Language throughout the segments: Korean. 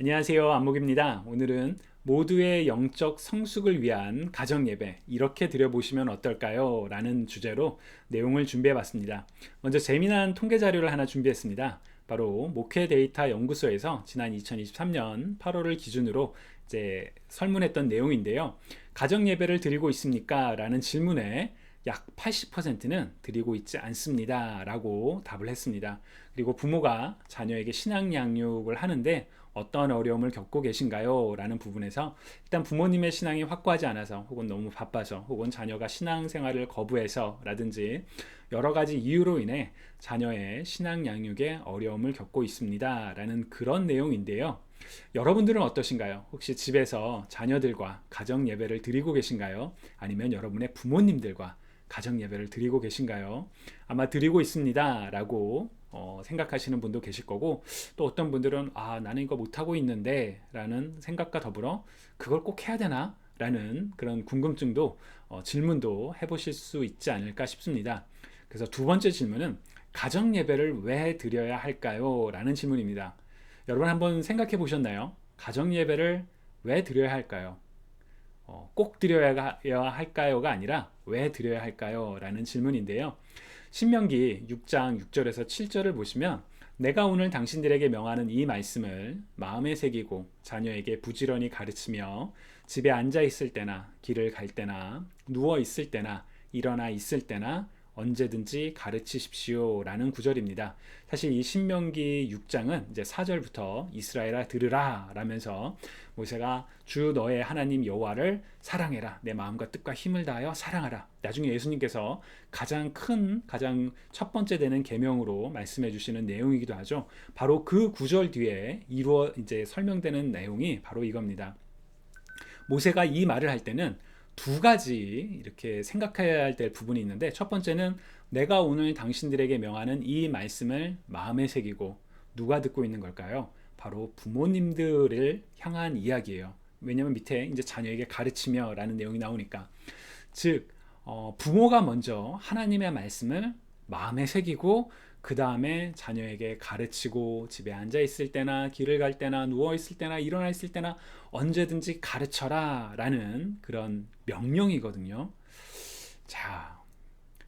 안녕하세요. 안목입니다. 오늘은 모두의 영적 성숙을 위한 가정 예배 이렇게 드려보시면 어떨까요? 라는 주제로 내용을 준비해 봤습니다. 먼저 재미난 통계 자료를 하나 준비했습니다. 바로 목회 데이터 연구소에서 지난 2023년 8월을 기준으로 이제 설문했던 내용인데요. 가정 예배를 드리고 있습니까? 라는 질문에 약 80%는 드리고 있지 않습니다. 라고 답을 했습니다. 그리고 부모가 자녀에게 신앙 양육을 하는데 어떤 어려움을 겪고 계신가요? 라는 부분에서 일단 부모님의 신앙이 확고하지 않아서 혹은 너무 바빠서 혹은 자녀가 신앙 생활을 거부해서 라든지 여러 가지 이유로 인해 자녀의 신앙 양육에 어려움을 겪고 있습니다. 라는 그런 내용인데요. 여러분들은 어떠신가요? 혹시 집에서 자녀들과 가정 예배를 드리고 계신가요? 아니면 여러분의 부모님들과 가정 예배를 드리고 계신가요? 아마 드리고 있습니다. 라고 어, 생각하시는 분도 계실 거고 또 어떤 분들은 아 나는 이거 못하고 있는데 라는 생각과 더불어 그걸 꼭 해야 되나? 라는 그런 궁금증도 어, 질문도 해보실 수 있지 않을까 싶습니다. 그래서 두 번째 질문은 가정 예배를 왜 드려야 할까요? 라는 질문입니다. 여러분 한번 생각해 보셨나요? 가정 예배를 왜 드려야 할까요? 어, 꼭 드려야 할까요가 아니라 왜 드려야 할까요? 라는 질문인데요. 신명기 6장 6절에서 7절을 보시면 내가 오늘 당신들에게 명하는 이 말씀을 마음에 새기고 자녀에게 부지런히 가르치며 집에 앉아 있을 때나 길을 갈 때나 누워 있을 때나 일어나 있을 때나 언제든지 가르치십시오. 라는 구절입니다. 사실 이 신명기 6장은 이제 4절부터 이스라엘아 들으라 라면서 모세가 주 너의 하나님 여호와를 사랑해라. 내 마음과 뜻과 힘을 다하여 사랑하라. 나중에 예수님께서 가장 큰 가장 첫 번째 되는 계명으로 말씀해 주시는 내용이기도 하죠. 바로 그 구절 뒤에 이루어 이제 설명되는 내용이 바로 이겁니다. 모세가 이 말을 할 때는 두 가지 이렇게 생각해야 될 부분이 있는데 첫 번째는 내가 오늘 당신들에게 명하는 이 말씀을 마음에 새기고 누가 듣고 있는 걸까요? 바로 부모님들을 향한 이야기예요. 왜냐하면 밑에 이제 자녀에게 가르치며라는 내용이 나오니까 즉 어, 부모가 먼저 하나님의 말씀을 마음에 새기고 그 다음에 자녀에게 가르치고 집에 앉아 있을 때나 길을 갈 때나 누워 있을 때나 일어나 있을 때나 언제든지 가르쳐라 라는 그런 명령이거든요. 자,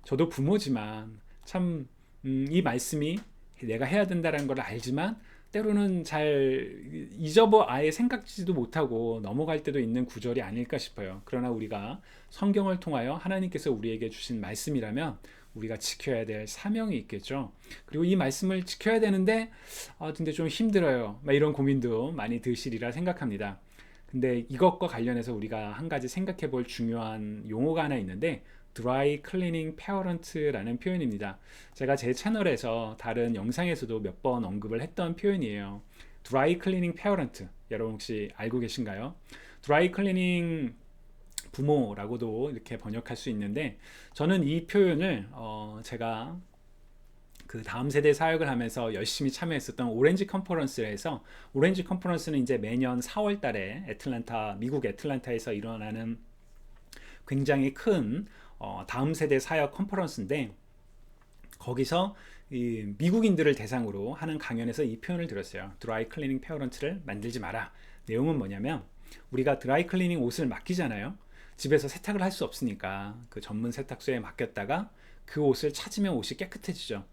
저도 부모지만 참이 음, 말씀이 내가 해야 된다는 걸 알지만 때로는 잘 잊어버 아예 생각지도 못하고 넘어갈 때도 있는 구절이 아닐까 싶어요. 그러나 우리가 성경을 통하여 하나님께서 우리에게 주신 말씀이라면 우리가 지켜야 될 사명이 있겠죠. 그리고 이 말씀을 지켜야 되는데 아 근데 좀 힘들어요. 막 이런 고민도 많이 드시리라 생각합니다. 근데 이것과 관련해서 우리가 한 가지 생각해 볼 중요한 용어가 하나 있는데 드라이 클리닝 페어런트라는 표현입니다. 제가 제 채널에서 다른 영상에서도 몇 번 언급을 했던 표현이에요. 드라이 클리닝 페어런트 여러분 혹시 알고 계신가요? 드라이 클리닝 부모라고도 이렇게 번역할 수 있는데 저는 이 표현을 어 제가 그 다음 세대 사역을 하면서 열심히 참여했었던 오렌지 컨퍼런스에서 오렌지 컨퍼런스는 이제 매년 4월 달에 애틀란타 미국 애틀란타에서 일어나는 굉장히 큰 어, 다음 세대 사역 컨퍼런스인데 거기서 이 미국인들을 대상으로 하는 강연에서 이 표현을 들었어요. 드라이 클리닝 페어런트를 만들지 마라. 내용은 뭐냐면 우리가 드라이 클리닝 옷을 맡기잖아요. 집에서 세탁을 할 수 없으니까 그 전문 세탁소에 맡겼다가 그 옷을 찾으면 옷이 깨끗해지죠.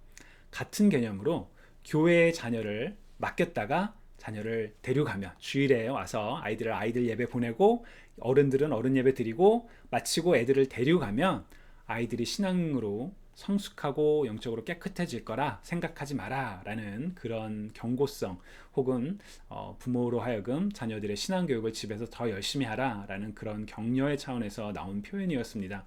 같은 개념으로 교회의 자녀를 맡겼다가 자녀를 데려가면 주일에 와서 아이들을 아이들 예배 보내고 어른들은 어른 예배 드리고 마치고 애들을 데려가면 아이들이 신앙으로 성숙하고 영적으로 깨끗해질 거라 생각하지 마라 라는 그런 경고성 혹은 어, 부모로 하여금 자녀들의 신앙교육을 집에서 더 열심히 하라 라는 그런 격려의 차원에서 나온 표현이었습니다.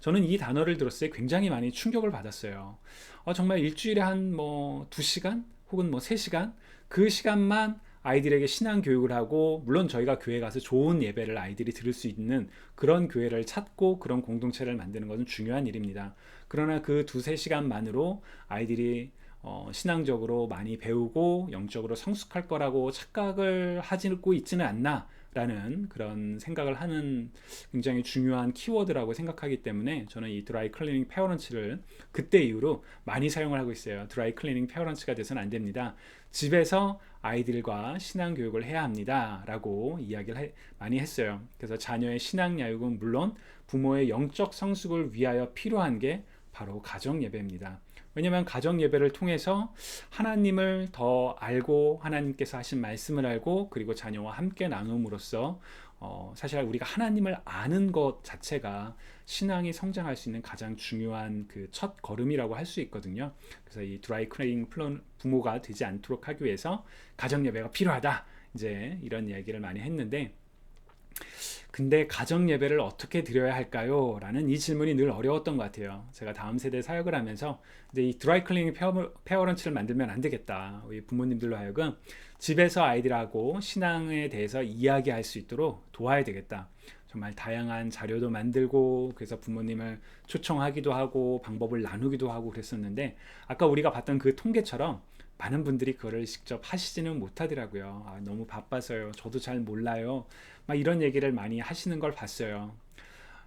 저는 이 단어를 들었을 때 굉장히 많이 충격을 받았어요. 어, 정말 일주일에 한뭐 두시간 혹은 뭐 세시간 그 시간만 아이들에게 신앙 교육을 하고 물론 저희가 교회 가서 좋은 예배를 아이들이 들을 수 있는 그런 교회를 찾고 그런 공동체를 만드는 것은 중요한 일입니다. 그러나 그 두세 시간만으로 아이들이 어, 신앙적으로 많이 배우고 영적으로 성숙할 거라고 착각을 하고 있지는 않나 라는 그런 생각을 하는 굉장히 중요한 키워드라고 생각하기 때문에 저는 이 드라이 클리닝 페어런츠를 그때 이후로 많이 사용을 하고 있어요. 드라이 클리닝 페어런츠가 돼서는 안 됩니다. 집에서 아이들과 신앙 교육을 해야 합니다라고 이야기를 해, 많이 했어요. 그래서 자녀의 신앙 야육은 물론 부모의 영적 성숙을 위하여 필요한 게 바로 가정 예배입니다. 왜냐하면 가정 예배를 통해서 하나님을 더 알고 하나님께서 하신 말씀을 알고 그리고 자녀와 함께 나눔으로써 어, 사실 우리가 하나님을 아는 것 자체가 신앙이 성장할 수 있는 가장 중요한 그 첫 걸음이라고 할 수 있거든요. 그래서 이 드라이 클레잉 부모가 되지 않도록 하기 위해서 가정 예배가 필요하다. 이제 이런 이야기를 많이 했는데 근데 가정 예배를 어떻게 드려야 할까요? 라는 이 질문이 늘 어려웠던 것 같아요. 제가 다음 세대 사역을 하면서 이제 이 드라이 클리닝 페어런츠를 만들면 안 되겠다. 우리 부모님들로 하여금 집에서 아이들하고 신앙에 대해서 이야기할 수 있도록 도와야 되겠다. 정말 다양한 자료도 만들고 그래서 부모님을 초청하기도 하고 방법을 나누기도 하고 그랬었는데 아까 우리가 봤던 그 통계처럼 많은 분들이 그거를 직접 하시지는 못하더라고요. 아, 너무 바빠서요. 저도 잘 몰라요. 막 이런 얘기를 많이 하시는 걸 봤어요.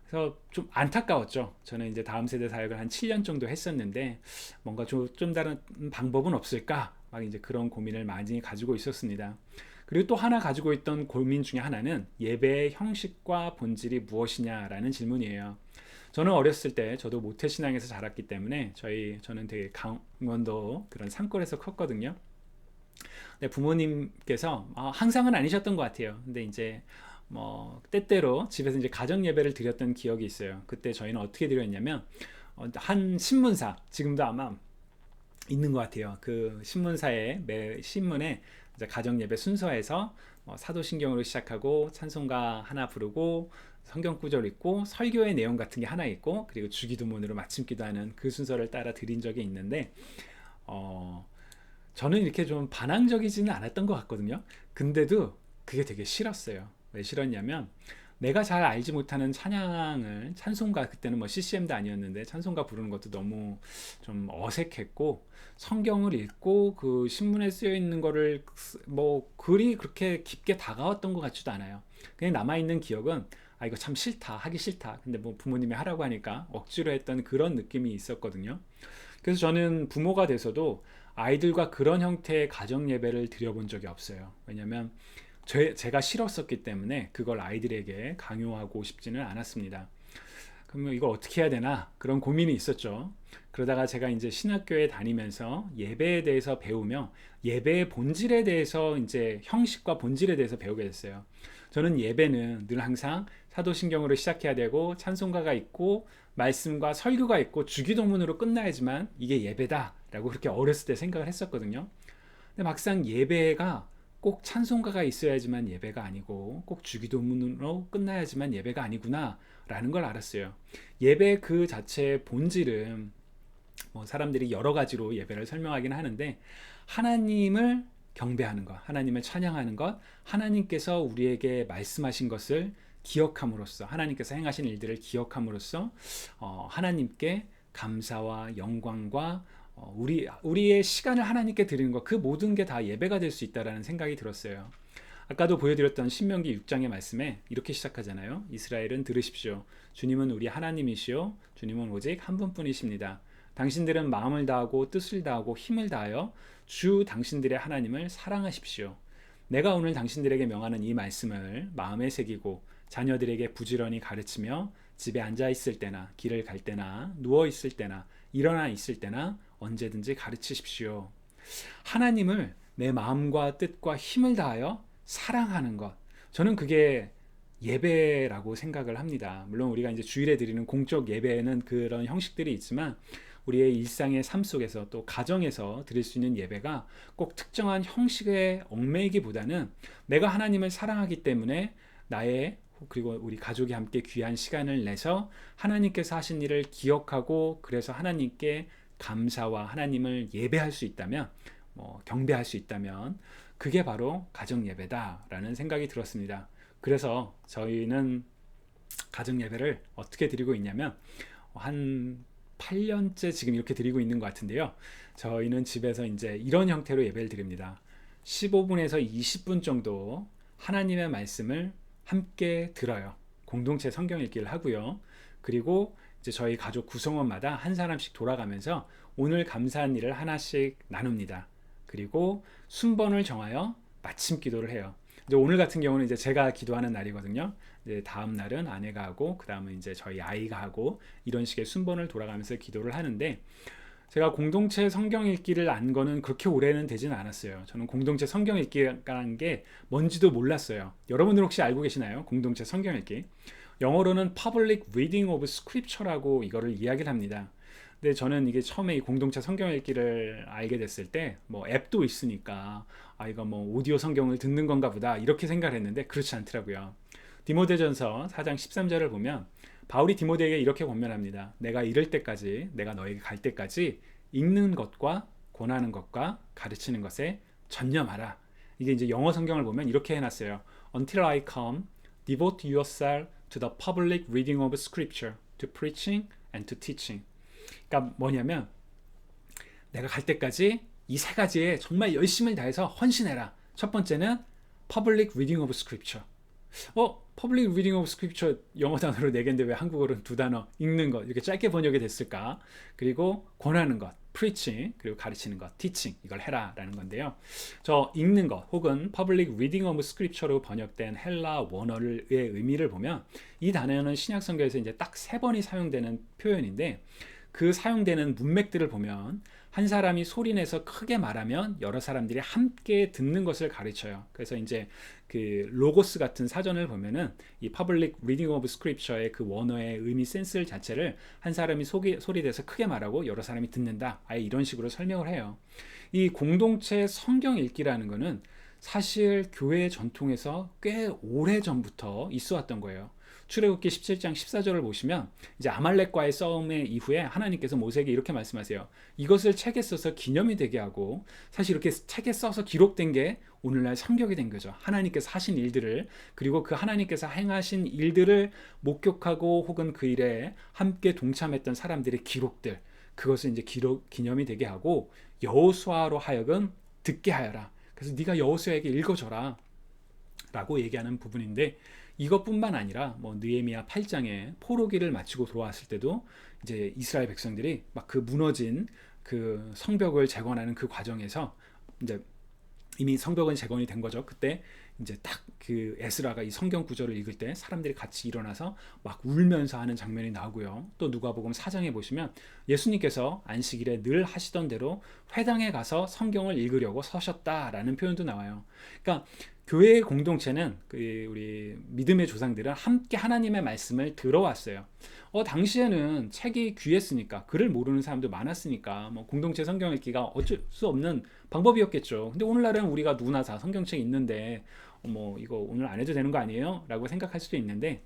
그래서 좀 안타까웠죠. 저는 이제 다음 세대 사역을 한 7년 정도 했었는데 뭔가 좀, 좀 다른 방법은 없을까? 막 이제 그런 고민을 많이 가지고 있었습니다. 그리고 또 하나 가지고 있던 고민 중에 하나는 예배의 형식과 본질이 무엇이냐라는 질문이에요. 저는 어렸을 때 저도 모태 신앙에서 자랐기 때문에 저희 저는 되게 강원도 그런 산골에서 컸거든요. 네, 부모님께서 어, 항상은 아니셨던 것 같아요. 근데 이제 뭐 때때로 집에서 이제 가정 예배를 드렸던 기억이 있어요. 그때 저희는 어떻게 드렸냐면 어, 한 신문사 지금도 아마 있는 것 같아요. 그 신문사에 매 신문에 가정 예배 순서에서 뭐 사도신경으로 시작하고 찬송가 하나 부르고 성경 구절 읽고 설교의 내용 같은 게 하나 있고 그리고 주기도문으로 마침 기도 하는 그 순서를 따라 드린 적이 있는데 어 저는 이렇게 좀 반항적이지는 않았던 것 같거든요. 근데도 그게 되게 싫었어요. 왜 싫었냐면 내가 잘 알지 못하는 찬양을 찬송가 그때는 뭐 CCM도 아니었는데 찬송가 부르는 것도 너무 좀 어색했고 성경을 읽고 그 신문에 쓰여 있는 거를 뭐 글이 그렇게 깊게 다가왔던 것 같지도 않아요. 그냥 남아 있는 기억은 아 이거 참 싫다 하기 싫다. 근데 뭐 부모님이 하라고 하니까 억지로 했던 그런 느낌이 있었거든요. 그래서 저는 부모가 돼서도 아이들과 그런 형태의 가정 예배를 드려본 적이 없어요. 왜냐면 제, 제가 싫었었기 때문에 그걸 아이들에게 강요하고 싶지는 않았습니다. 그러면 이걸 어떻게 해야 되나 그런 고민이 있었죠. 그러다가 제가 이제 신학교에 다니면서 예배에 대해서 배우며 예배의 본질에 대해서 이제 형식과 본질에 대해서 배우게 됐어요. 저는 예배는 늘 항상 사도신경으로 시작해야 되고 찬송가가 있고 말씀과 설교가 있고 주기도문으로 끝나야지만 이게 예배다라고 그렇게 어렸을 때 생각을 했었거든요. 근데 막상 예배가 꼭 찬송가가 있어야지만 예배가 아니고 꼭 주기도문으로 끝나야지만 예배가 아니구나라는 걸 알았어요. 예배 그 자체의 본질은 뭐 사람들이 여러 가지로 예배를 설명하긴 하는데 하나님을 경배하는 것, 하나님을 찬양하는 것, 하나님께서 우리에게 말씀하신 것을 기억함으로써 하나님께서 행하신 일들을 기억함으로써 어, 하나님께 감사와 영광과 어, 우리 우리의 시간을 하나님께 드리는 것 그 모든 게 다 예배가 될 수 있다라는 생각이 들었어요. 아까도 보여드렸던 신명기 6장의 말씀에 이렇게 시작하잖아요. 이스라엘은 들으십시오. 주님은 우리 하나님이시요. 주님은 오직 한 분뿐이십니다. 당신들은 마음을 다하고 뜻을 다하고 힘을 다하여 주 당신들의 하나님을 사랑하십시오. 내가 오늘 당신들에게 명하는 이 말씀을 마음에 새기고 자녀들에게 부지런히 가르치며 집에 앉아 있을 때나 길을 갈 때나 누워 있을 때나 일어나 있을 때나 언제든지 가르치십시오. 하나님을 내 마음과 뜻과 힘을 다하여 사랑하는 것. 저는 그게 예배라고 생각을 합니다. 물론 우리가 이제 주일에 드리는 공적 예배에는 그런 형식들이 있지만 우리의 일상의 삶 속에서 또 가정에서 드릴 수 있는 예배가 꼭 특정한 형식에 얽매이기보다는 내가 하나님을 사랑하기 때문에 나의 그리고 우리 가족이 함께 귀한 시간을 내서 하나님께서 하신 일을 기억하고 그래서 하나님께 감사와 하나님을 예배할 수 있다면 뭐 경배할 수 있다면 그게 바로 가정 예배다라는 생각이 들었습니다. 그래서 저희는 가정 예배를 어떻게 드리고 있냐면 한 8년째 지금 이렇게 드리고 있는 것 같은데요. 저희는 집에서 이제 이런 형태로 예배를 드립니다. 15분에서 20분 정도 하나님의 말씀을 함께 들어요. 공동체 성경 읽기를 하고요. 그리고 이제 저희 가족 구성원마다 한 사람씩 돌아가면서 오늘 감사한 일을 하나씩 나눕니다. 그리고 순번을 정하여 마침 기도를 해요. 이제 오늘 같은 경우는 이제 제가 기도하는 날이거든요. 이제 다음 날은 아내가 하고 그 다음은 이제 저희 아이가 하고 이런 식의 순번을 돌아가면서 기도를 하는데 제가 공동체 성경 읽기를 안 거는 그렇게 오래는 되지는 않았어요. 저는 공동체 성경 읽기라는 게 뭔지도 몰랐어요. 여러분들 혹시 알고 계시나요? 공동체 성경 읽기. 영어로는 Public Reading of Scripture라고 이거를 이야기를 합니다. 근데 저는 이게 처음에 이 공동체 성경 읽기를 알게 됐을 때 뭐 앱도 있으니까 아 이거 뭐 오디오 성경을 듣는 건가 보다 이렇게 생각을 했는데 그렇지 않더라고요. 디모데전서 4장 13절을 보면 바울이 디모데에게 이렇게 권면합니다. 내가 이럴 때까지 내가 너에게 갈 때까지 읽는 것과 권하는 것과 가르치는 것에 전념하라. 이게 이제 영어 성경을 보면 이렇게 해놨어요. Until I come, devote yourself to the public reading of scripture, to preaching and to teaching. 그러니까 뭐냐면 내가 갈 때까지 이 세 가지에 정말 열심을 다해서 헌신해라. 첫 번째는 public reading of scripture. 어, public reading of scripture 영어 단어로 네 개인데 왜 한국어로는 두 단어 읽는 것 이렇게 짧게 번역이 됐을까? 그리고 권하는 것 preaching 그리고 가르치는 것 teaching 이걸 해라라는 건데요. 저 읽는 것 혹은 public reading of scripture로 번역된 헬라 원어의 의미를 보면 이 단어는 신약 성경에서 이제 딱 세 번이 사용되는 표현인데 그 사용되는 문맥들을 보면 한 사람이 소리내서 크게 말하면 여러 사람들이 함께 듣는 것을 가르쳐요. 그래서 이제 그 로고스 같은 사전을 보면은 이 public reading of scripture의 그 원어의 의미 센스 자체를 한 사람이 소리 소리내서 크게 말하고 여러 사람이 듣는다. 아예 이런 식으로 설명을 해요. 이 공동체 성경 읽기라는 거는 사실 교회 전통에서 꽤 오래 전부터 있어 왔던 거예요. 출애굽기 17장 14절을 보시면 이제 아말렉과의 싸움의 이후에 하나님께서 모세에게 이렇게 말씀하세요. 이것을 책에 써서 기념이 되게 하고 사실 이렇게 책에 써서 기록된 게 오늘날 성격이 된 거죠. 하나님께서 하신 일들을 그리고 그 하나님께서 행하신 일들을 목격하고 혹은 그 일에 함께 동참했던 사람들의 기록들 그것을 이제 기록 기념이 되게 하고 여호수아로 하여금 듣게 하여라. 그래서 네가 여호수아에게 읽어줘라. 라고 얘기하는 부분인데 이것뿐만 아니라 뭐 느헤미야 8장에 포로기를 마치고 돌아왔을 때도 이제 이스라엘 백성들이 막 그 무너진 그 성벽을 재건하는 그 과정에서 이제 이미 성벽은 재건이 된 거죠. 그때 이제 딱 그 에스라가 이 성경 구절을 읽을 때 사람들이 같이 일어나서 막 울면서 하는 장면이 나오고요. 또 누가복음 4장에 보시면 예수님께서 안식일에 늘 하시던 대로 회당에 가서 성경을 읽으려고 서셨다라는 표현도 나와요. 그러니까 교회의 공동체는 그 우리 믿음의 조상들은 함께 하나님의 말씀을 들어왔어요. 어 당시에는 책이 귀했으니까 글을 모르는 사람도 많았으니까 뭐 공동체 성경 읽기가 어쩔 수 없는 방법이었겠죠. 근데 오늘날은 우리가 누구나 다 성경책 있는데 어, 뭐 이거 오늘 안 해도 되는 거 아니에요? 라고 생각할 수도 있는데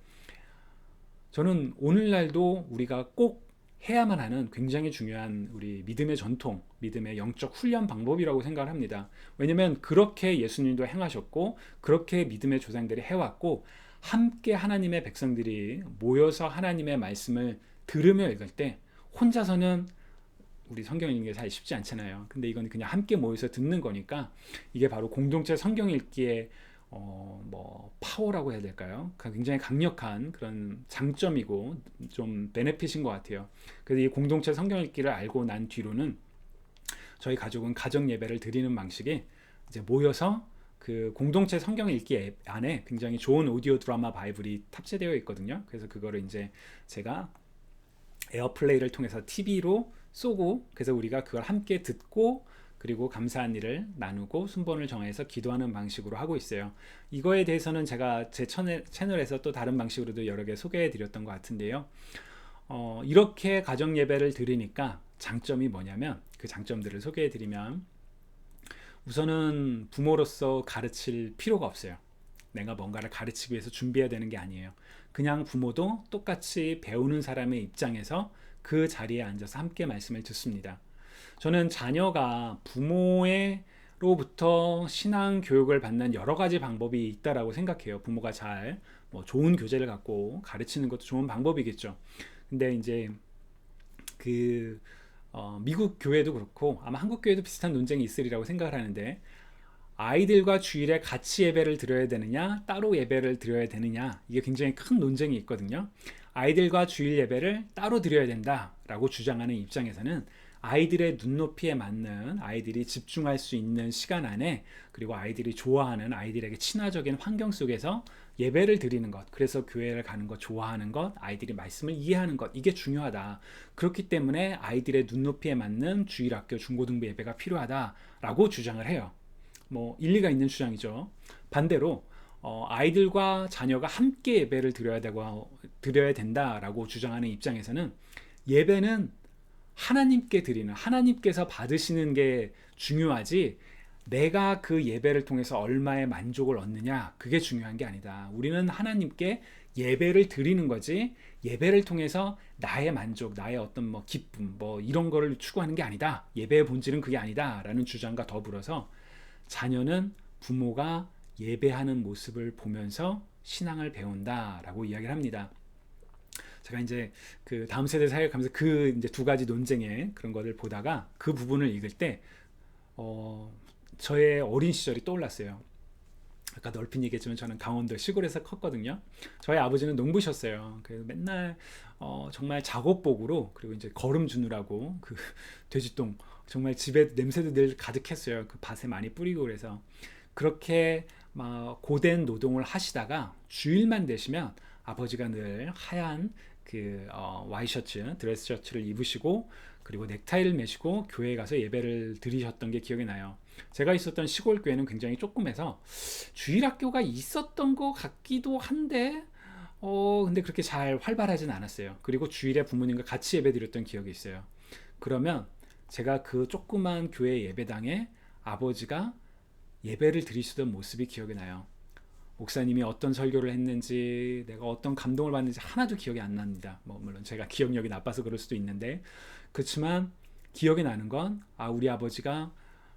저는 오늘날도 우리가 꼭 해야만 하는 굉장히 중요한 우리 믿음의 전통, 믿음의 영적 훈련 방법이라고 생각을 합니다. 왜냐하면 그렇게 예수님도 행하셨고 그렇게 믿음의 조상들이 해왔고 함께 하나님의 백성들이 모여서 하나님의 말씀을 들으며 읽을 때 혼자서는 우리 성경 읽는 게 사실 쉽지 않잖아요. 근데 이건 그냥 함께 모여서 듣는 거니까 이게 바로 공동체 성경 읽기의 어, 뭐 파워라고 해야 될까요? 굉장히 강력한 그런 장점이고 좀 베네핏인 것 같아요. 그래서 이 공동체 성경 읽기를 알고 난 뒤로는 저희 가족은 가정 예배를 드리는 방식이 이제 모여서 그 공동체 성경 읽기 앱 안에 굉장히 좋은 오디오 드라마 바이블이 탑재되어 있거든요. 그래서 그거를 이제 제가 에어플레이를 통해서 TV로 쏘고 그래서 우리가 그걸 함께 듣고 그리고 감사한 일을 나누고 순번을 정해서 기도하는 방식으로 하고 있어요. 이거에 대해서는 제가 제 채널, 에서 또 다른 방식으로도 여러 개 소개해 드렸던 것 같은데요. 어, 이렇게 가정 예배를 드리니까 장점이 뭐냐면 그 장점들을 소개해 드리면 우선은 부모로서 가르칠 필요가 없어요. 내가 뭔가를 가르치기 위해서 준비해야 되는 게 아니에요. 그냥 부모도 똑같이 배우는 사람의 입장에서 그 자리에 앉아서 함께 말씀을 듣습니다. 저는 자녀가 부모의로부터 신앙 교육을 받는 여러 가지 방법이 있다라고 생각해요. 부모가 잘 뭐 좋은 교재를 갖고 가르치는 것도 좋은 방법이겠죠. 근데 이제 그 어, 미국 교회도 그렇고 아마 한국 교회도 비슷한 논쟁이 있으리라고 생각을 하는데 아이들과 주일에 같이 예배를 드려야 되느냐 따로 예배를 드려야 되느냐 이게 굉장히 큰 논쟁이 있거든요. 아이들과 주일 예배를 따로 드려야 된다라고 주장하는 입장에서는 아이들의 눈높이에 맞는 아이들이 집중할 수 있는 시간 안에 그리고 아이들이 좋아하는 아이들에게 친화적인 환경 속에서 예배를 드리는 것, 그래서 교회를 가는 것, 좋아하는 것, 아이들이 말씀을 이해하는 것, 이게 중요하다. 그렇기 때문에 아이들의 눈높이에 맞는 주일학교 중고등부 예배가 필요하다라고 주장을 해요. 뭐 일리가 있는 주장이죠. 반대로 어, 아이들과 자녀가 함께 예배를 드려야 되고 드려야 된다라고 주장하는 입장에서는 예배는 하나님께 드리는 하나님께서 받으시는 게 중요하지 내가 그 예배를 통해서 얼마의 만족을 얻느냐 그게 중요한 게 아니다. 우리는 하나님께 예배를 드리는 거지 예배를 통해서 나의 만족, 나의 어떤 뭐 기쁨 뭐 이런 거를 추구하는 게 아니다. 예배의 본질은 그게 아니다라는 주장과 더불어서 자녀는 부모가 예배하는 모습을 보면서 신앙을 배운다라고 이야기를 합니다. 제가 이제 그 다음 세대 사역하면서 그 이제 두 가지 논쟁의 그런 것을 보다가 그 부분을 읽을 때 어, 저의 어린 시절이 떠올랐어요. 아까 넓힌 얘기했지만 저는 강원도 시골에서 컸거든요. 저희 아버지는 농부셨어요. 그래서 맨날 어, 정말 작업복으로 그리고 이제 거름 주느라고 그 돼지똥 정말 집에 냄새도 늘 가득했어요. 그 밭에 많이 뿌리고 그래서 그렇게 막 고된 노동을 하시다가 주일만 되시면 아버지가 늘 하얀 그 어, 와이셔츠, 드레스 셔츠를 입으시고 그리고 넥타이를 매시고 교회에 가서 예배를 드리셨던 게 기억이 나요. 제가 있었던 시골 교회는 굉장히 조그매서 주일 학교가 있었던 것 같기도 한데 어 근데 그렇게 잘 활발하진 않았어요. 그리고 주일에 부모님과 같이 예배 드렸던 기억이 있어요. 그러면 제가 그 조그만 교회 예배당에 아버지가 예배를 드리시던 모습이 기억이 나요. 목사님이 어떤 설교를 했는지 내가 어떤 감동을 받는지 하나도 기억이 안 납니다. 뭐 물론 제가 기억력이 나빠서 그럴 수도 있는데 그렇지만 기억이 나는 건 아 우리 아버지가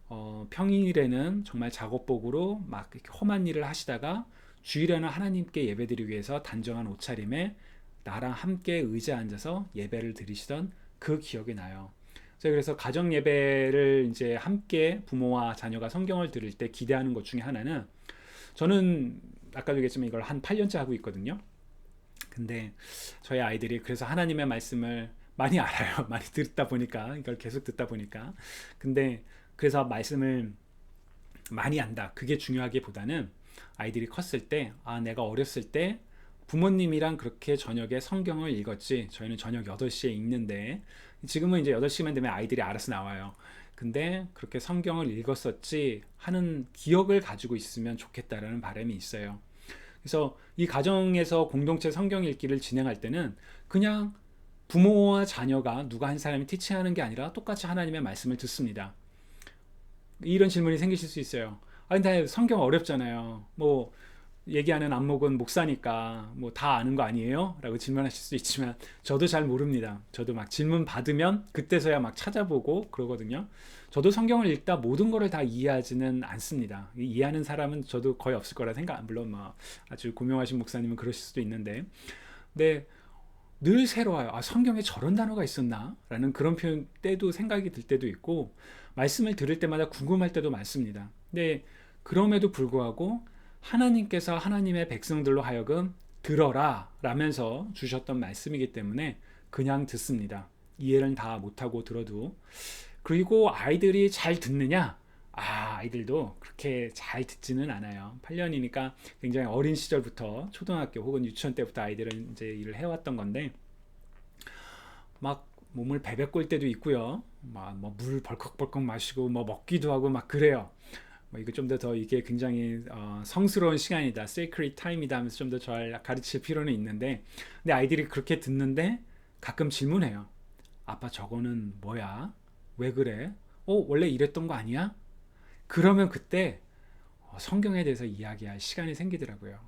어, 평일에는 정말 작업복으로 막 험한 일을 하시다가 주일에는 하나님께 예배드리기 위해서 단정한 옷차림에 나랑 함께 의자에 앉아서 예배를 드리시던 그 기억이 나요. 그래서 가정 예배를 이제 함께 부모와 자녀가 성경을 들을 때 기대하는 것 중에 하나는 저는 아까도 얘기했지만 이걸 한 8년째 하고 있거든요. 근데 저희 아이들이 그래서 하나님의 말씀을 많이 알아요. 많이 듣다 보니까 이걸 계속 듣다 보니까. 근데 그래서 말씀을 많이 안다. 그게 중요하기보다는 아이들이 컸을 때, 아, 내가 어렸을 때 부모님이랑 그렇게 저녁에 성경을 읽었지. 저희는 저녁 8시에 읽는데, 지금은 이제 8시만 되면 아이들이 알아서 나와요. 근데 그렇게 성경을 읽었었지 하는 기억을 가지고 있으면 좋겠다라는 바람이 있어요. 그래서 이 가정에서 공동체 성경 읽기를 진행할 때는 그냥 부모와 자녀가 누가 한 사람이 티칭하는 게 아니라 똑같이 하나님의 말씀을 듣습니다. 이런 질문이 생기실 수 있어요. 아니, 근데 성경 어렵잖아요. 뭐, 얘기하는 안목은 목사니까 뭐 다 아는 거 아니에요? 라고 질문하실 수 있지만 저도 잘 모릅니다. 저도 막 질문 받으면 그때서야 막 찾아보고 그러거든요. 저도 성경을 읽다 모든 거를 다 이해하지는 않습니다. 이해하는 사람은 저도 거의 없을 거라 생각. 물론 뭐 아주 고명하신 목사님은 그러실 수도 있는데, 근데 늘 새로워요. 아 성경에 저런 단어가 있었나? 라는 그런 표현 때도 생각이 들 때도 있고 말씀을 들을 때마다 궁금할 때도 많습니다. 근데 그럼에도 불구하고 하나님께서 하나님의 백성들로 하여금 들어라 라면서 주셨던 말씀이기 때문에 그냥 듣습니다. 이해를 다 못하고 들어도. 그리고 아이들이 잘 듣느냐? 아, 아이들도 그렇게 잘 듣지는 않아요. 8년이니까 굉장히 어린 시절부터 초등학교 혹은 유치원 때부터 아이들은 이제 일을 해왔던 건데, 막 몸을 베베 꼴 때도 있고요. 막 뭐 물 벌컥벌컥 마시고 뭐 먹기도 하고 막 그래요. 뭐 이거 좀 더 더 이게 굉장히 어, 성스러운 시간이다, sacred time이다 하면서 좀 더 잘 가르칠 필요는 있는데, 근데 아이들이 그렇게 듣는데 가끔 질문해요. 아빠 저거는 뭐야? 왜 그래? 어 원래 이랬던 거 아니야? 그러면 그때 어, 성경에 대해서 이야기할 시간이 생기더라고요.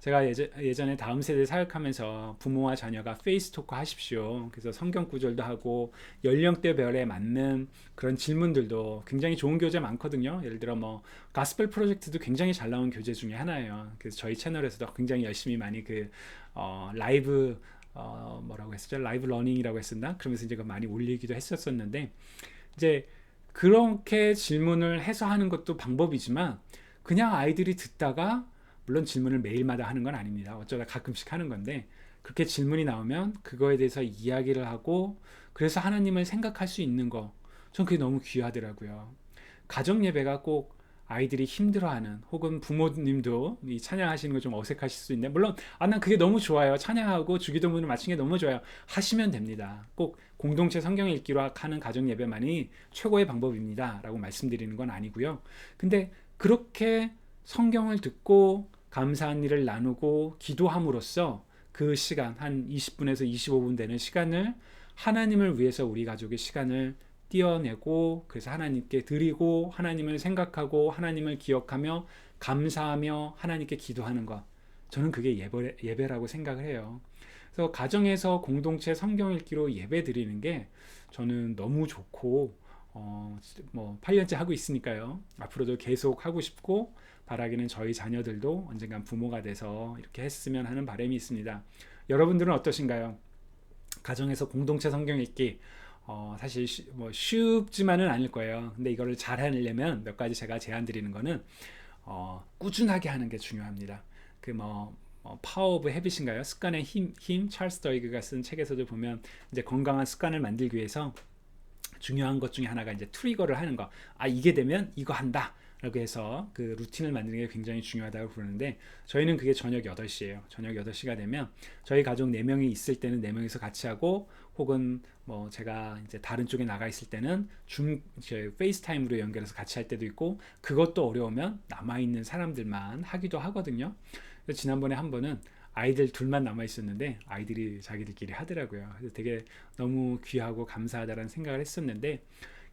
제가 예전, 에 다음 세대 사역하면서 부모와 자녀가 페이스 토크 하십시오. 그래서 성경 구절도 하고 연령대별에 맞는 그런 질문들도 굉장히 좋은 교재 많거든요. 예를 들어 뭐 가스펠 프로젝트도 굉장히 잘 나온 교재 중에 하나예요. 그래서 저희 채널에서도 굉장히 열심히 많이 그 어, 라이브 어, 뭐라고 했었죠? 라이브 러닝이라고 했었나? 그러면서 이제 많이 올리기도 했었었는데 이제 그렇게 질문을 해서 하는 것도 방법이지만 그냥 아이들이 듣다가 물론 질문을 매일마다 하는 건 아닙니다. 어쩌다 가끔씩 하는 건데 그렇게 질문이 나오면 그거에 대해서 이야기를 하고 그래서 하나님을 생각할 수 있는 거, 전 그게 너무 귀하더라고요. 가정 예배가 꼭 아이들이 힘들어하는 혹은 부모님도 이 찬양하시는 거 좀 어색하실 수 있는데 물론 아 난 그게 너무 좋아요. 찬양하고 주기도문을 맞춘 게 너무 좋아요. 하시면 됩니다. 꼭 공동체 성경 읽기로 하는 가정 예배만이 최고의 방법입니다라고 말씀드리는 건 아니고요. 근데 그렇게 성경을 듣고 감사한 일을 나누고 기도함으로써 그 시간 한 20분에서 25분 되는 시간을 하나님을 위해서 우리 가족의 시간을 띄어내고 그래서 하나님께 드리고 하나님을 생각하고 하나님을 기억하며 감사하며 하나님께 기도하는 것 저는 그게 예배, 예배라고 생각을 해요. 그래서 가정에서 공동체 성경 읽기로 예배 드리는 게 저는 너무 좋고 어, 뭐 8년째 하고 있으니까요. 앞으로도 계속 하고 싶고 바라기는 저희 자녀들도 언젠간 부모가 돼서 이렇게 했으면 하는 바람이 있습니다. 여러분들은 어떠신가요? 가정에서 공동체 성경 읽기 어, 사실 쉬, 뭐 쉽지만은 않을 거예요. 근데 이거를 잘 하려면 몇 가지 제가 제안 드리는 거는 어, 꾸준하게 하는 게 중요합니다. 그뭐 어, 파워 오브 헤빗인가요? 습관의 힘, 힘 찰스 더이그가 쓴 책에서도 보면 이제 건강한 습관을 만들기 위해서 중요한 것 중에 하나가 이제 트리거를 하는 거. 아 이게 되면 이거 한다. 라고 해서 그 루틴을 만드는 게 굉장히 중요하다고 부르는데 저희는 그게 저녁 8시예요. 저녁 8시가 되면 저희 가족 4명이 있을 때는 4명이서 같이 하고 혹은 뭐 제가 이제 다른 쪽에 나가 있을 때는 줌 페이스타임으로 연결해서 같이 할 때도 있고 그것도 어려우면 남아 있는 사람들만 하기도 하거든요. 지난번에 한 번은 아이들 둘만 남아 있었는데 아이들이 자기들끼리 하더라고요. 그래서 되게 너무 귀하고 감사하다는 생각을 했었는데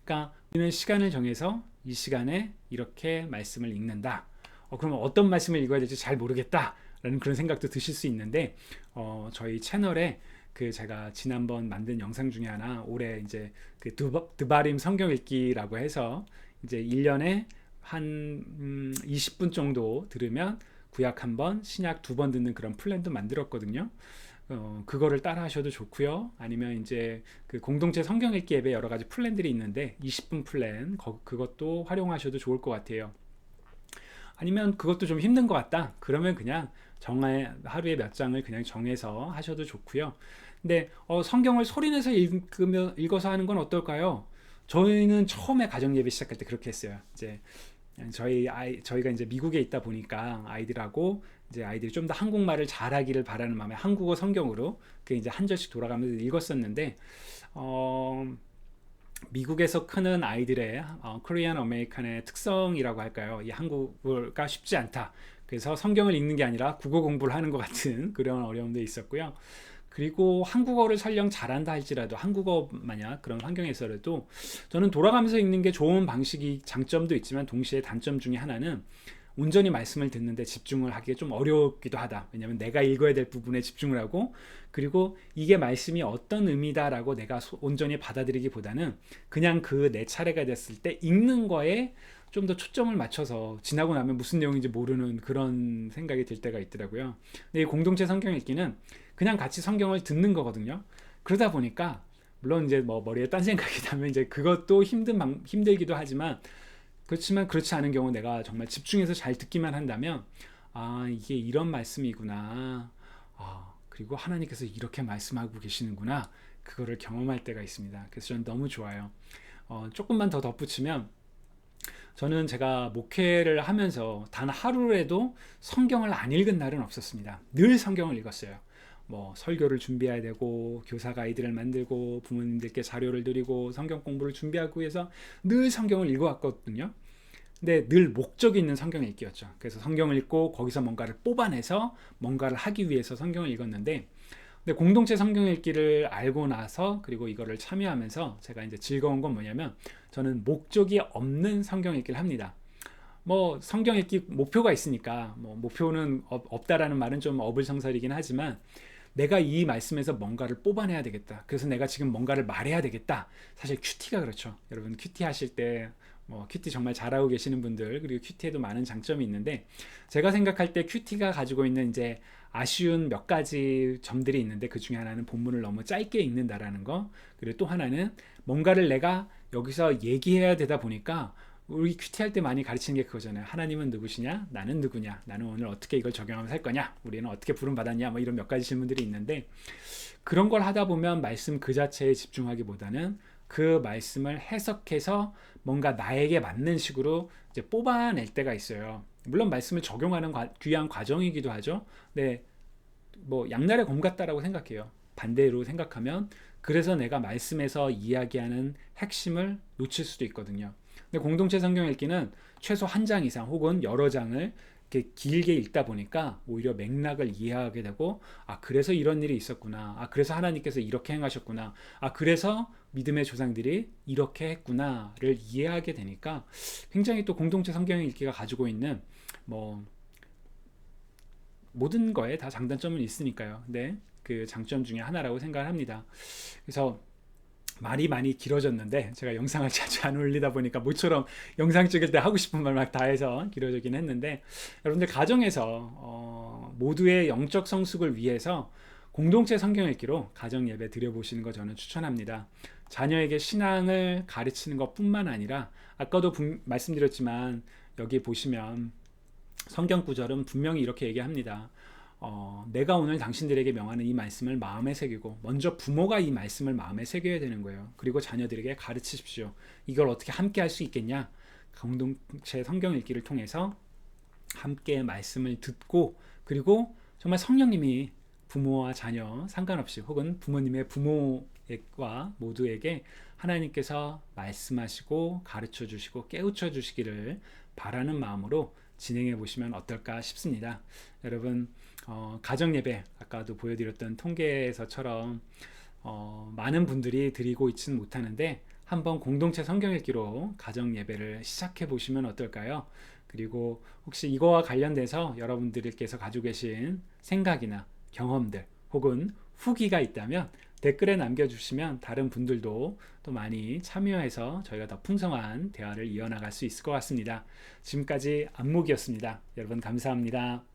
그러니까 우리는 시간을 정해서 이 시간에 이렇게 말씀을 읽는다. 어, 그러면 어떤 말씀을 읽어야 될지 잘 모르겠다라는 그런 생각도 드실 수 있는데 어, 저희 채널에 그 제가 지난번 만든 영상 중에 하나 올해 이제 그 드바림 성경 읽기라고 해서 이제 1년에 한 음, 20분 정도 들으면 구약 한 번, 신약 두 번 듣는 그런 플랜도 만들었거든요. 어, 그거를 따라 하셔도 좋고요. 아니면 이제 그 공동체 성경 읽기 앱에 여러 가지 플랜들이 있는데 20분 플랜 거, 그것도 활용하셔도 좋을 것 같아요. 아니면 그것도 좀 힘든 것 같다. 그러면 그냥 정해 하루에 몇 장을 그냥 정해서 하셔도 좋고요. 근데 어, 성경을 소리내서 읽으며 읽어서 하는 건 어떨까요? 저희는 처음에 가정 예배 시작할 때 그렇게 했어요. 이제 저희 아이 저희가 이제 미국에 있다 보니까 아이들하고 이제 아이들이 좀 더 한국말을 잘하기를 바라는 마음에 한국어 성경으로 그 이제 한 절씩 돌아가면서 읽었었는데 어 미국에서 크는 아이들의 어, 코리안 어메리칸의 특성이라고 할까요? 이 한국어가 쉽지 않다. 그래서 성경을 읽는 게 아니라 국어 공부를 하는 것 같은 그런 어려움도 있었고요. 그리고 한국어를 설령 잘한다 할지라도 한국어 만약 그런 환경에서라도 저는 돌아가면서 읽는 게 좋은 방식이 장점도 있지만 동시에 단점 중에 하나는 온전히 말씀을 듣는데 집중을 하기가 좀 어렵기도 하다. 왜냐하면 내가 읽어야 될 부분에 집중을 하고 그리고 이게 말씀이 어떤 의미다라고 내가 온전히 받아들이기보다는 그냥 그 내 차례가 됐을 때 읽는 거에 좀 더 초점을 맞춰서 지나고 나면 무슨 내용인지 모르는 그런 생각이 들 때가 있더라고요. 근데 이 공동체 성경 읽기는 그냥 같이 성경을 듣는 거거든요. 그러다 보니까 물론 이제 뭐 머리에 딴 생각이 나면 이제 그것도 힘든 힘들기도 하지만 그렇지만 그렇지 않은 경우 내가 정말 집중해서 잘 듣기만 한다면 아 이게 이런 말씀이구나. 아 그리고 하나님께서 이렇게 말씀하고 계시는구나. 그거를 경험할 때가 있습니다. 그래서 저는 너무 좋아요. 어, 조금만 더 덧붙이면 저는 제가 목회를 하면서 단 하루라도 성경을 안 읽은 날은 없었습니다. 늘 성경을 읽었어요 뭐 설교를 준비해야 되고 교사 가이드를 만들고 부모님들께 자료를 드리고 성경 공부를 준비하고 해서 늘 성경을 읽어왔거든요. 근데 늘 목적이 있는 성경 읽기였죠. 그래서 성경을 읽고 거기서 뭔가를 뽑아내서 뭔가를 하기 위해서 성경을 읽었는데 근데 공동체 성경 읽기를 알고 나서 그리고 이거를 참여하면서 제가 이제 즐거운 건 뭐냐면 저는 목적이 없는 성경 읽기를 합니다. 뭐 성경 읽기 목표가 있으니까 뭐 목표는 없 다라는 말은 좀 어불성설이긴 하지만 내가 이 말씀에서 뭔가를 뽑아내야 되겠다. 그래서 내가 지금 뭔가를 말해야 되겠다. 사실 큐티가 그렇죠. 여러분 큐티 하실 때 뭐 큐티 정말 잘하고 계시는 분들 그리고 큐티에도 많은 장점이 있는데 제가 생각할 때 큐티가 가지고 있는 이제 아쉬운 몇 가지 점들이 있는데 그 중에 하나는 본문을 너무 짧게 읽는다라는 거 그리고 또 하나는 뭔가를 내가 여기서 얘기해야 되다 보니까 우리 큐티 할 때 많이 가르치는 게 그거잖아요. 하나님은 누구시냐? 나는 누구냐? 나는 오늘 어떻게 이걸 적용하면 살 거냐? 우리는 어떻게 부름 받았냐? 뭐 이런 몇 가지 질문들이 있는데 그런 걸 하다 보면 말씀 그 자체에 집중하기보다는 그 말씀을 해석해서 뭔가 나에게 맞는 식으로 이제 뽑아낼 때가 있어요. 물론 말씀을 적용하는 과, 귀한 과정이기도 하죠. 네, 뭐 양날의 검 같다라고 생각해요. 반대로 생각하면 그래서 내가 말씀에서 이야기하는 핵심을 놓칠 수도 있거든요. 근데 공동체 성경 읽기는 최소 한 장 이상 혹은 여러 장을 이렇게 길게 읽다 보니까 오히려 맥락을 이해하게 되고 아 그래서 이런 일이 있었구나 아 그래서 하나님께서 이렇게 행하셨구나 아 그래서 믿음의 조상들이 이렇게 했구나를 이해하게 되니까 굉장히 또 공동체 성경 읽기가 가지고 있는 뭐 모든 거에 다 장단점은 있으니까요. 네, 그 장점 중에 하나라고 생각을 합니다. 그래서 말이 많이 길어졌는데 제가 영상을 자주 안 올리다 보니까 모처럼 영상 찍을 때 하고 싶은 말 막 다 해서 길어지긴 했는데 여러분들 가정에서 어, 모두의 영적 성숙을 위해서 공동체 성경 읽기로 가정 예배 드려보시는 거 저는 추천합니다. 자녀에게 신앙을 가르치는 것뿐만 아니라 아까도 분, 말씀드렸지만 여기 보시면 성경 구절은 분명히 이렇게 얘기합니다. 어, 내가 오늘 당신들에게 명하는 이 말씀을 마음에 새기고 먼저 부모가 이 말씀을 마음에 새겨야 되는 거예요. 그리고 자녀들에게 가르치십시오. 이걸 어떻게 함께 할 수 있겠냐? 공동체 성경 읽기를 통해서 함께 말씀을 듣고 그리고 정말 성령님이 부모와 자녀 상관없이 혹은 부모님의 부모와 모두에게 하나님께서 말씀하시고 가르쳐 주시고 깨우쳐 주시기를 바라는 마음으로 진행해 보시면 어떨까 싶습니다. 여러분 어, 가정 예배 아까도 보여드렸던 통계에서처럼 어, 많은 분들이 드리고 있지는 못하는데 한번 공동체 성경 읽기로 가정 예배를 시작해 보시면 어떨까요? 그리고 혹시 이거와 관련돼서 여러분들께서 가지고 계신 생각이나 경험들 혹은 후기가 있다면 댓글에 남겨주시면 다른 분들도 또 많이 참여해서 저희가 더 풍성한 대화를 이어나갈 수 있을 것 같습니다. 지금까지 안목이었습니다. 여러분 감사합니다.